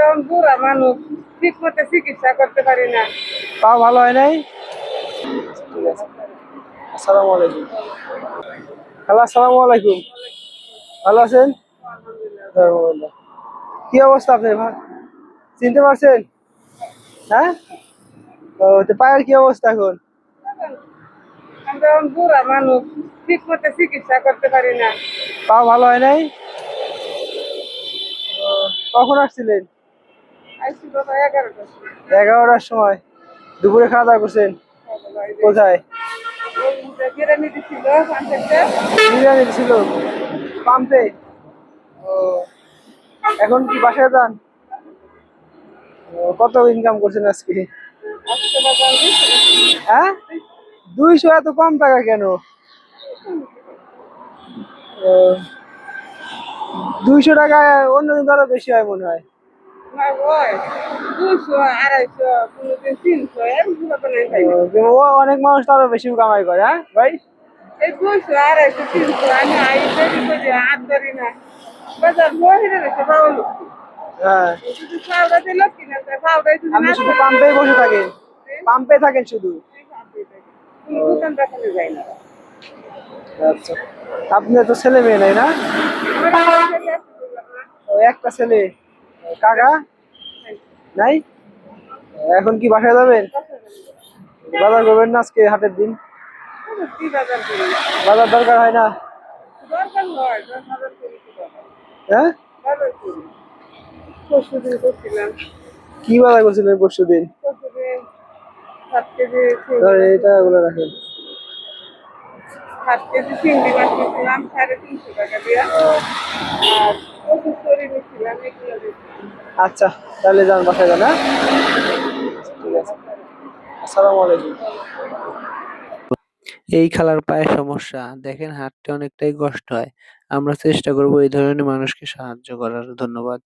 এখন বুড়া মানুষ ঠিক মতো চিকিৎসা করতে পারি না। পা ভালো হয় নাই? ঠিক আছে। আসসালামু আলাইকুম। হ্যালো আসসালামু আলাইকুম। ভালো আছেন। কি অবস্থা আপনার চিনতে পারছেন? হ্যাঁ? ও তো পায়ের কি অবস্থা এখন? আমরা বুড়া মানুষ ঠিক মতো চিকিৎসা করতে পারি না। পা ভালো হয় নাই? কখন আসছিলেন? এগারোটার সময়। দুপুরে খাওয়া দাওয়া করছেন? কোথায়? বিরিয়ানি ছিল পাম্পে এখন কি বাসায় যান? কত ইনকাম করছেন আজকে? হ্যাঁ? দুইশো এত কম টাকা কেন? দুইশো টাকা অন্যদিন আরও বেশি হয় মনে হয়। অনেক মানুষ তো আরও বেশি কামাই করে হ্যাঁ? ভাই? আমি হ্যাঁ। শুধু পাম্পেই বসে থাকেন? পাম্পে থাকেন শুধু? আচ্ছা। আপনি তো ছেলে মেয়ে নাই না? একটা ছেলে। কাকা? নাই? এখন কি বাসায় যাবেন? বাজার করবেন না আজকে হাটের দিন? বাজার দরকার হয় না? হয়? কি বাজার করছিলেন পরশু দিন এটা রাখেন। সাত কেজি চিংড়ি মাছ নিয়েছিলাম সাড়ে তিনশো টাকা দিয়া। আর আচ্ছা তাহলে যান, বাসায় যান হ্যাঁ? ঠিক আছে। আসসালামু আলাইকুম। এই খেলার পায়ে সমস্যা, দেখেন হাঁটতে অনেকটাই কষ্ট হয়। আমরা চেষ্টা করব এই ধরনের মানুষকে সাহায্য করার, ধন্যবাদ।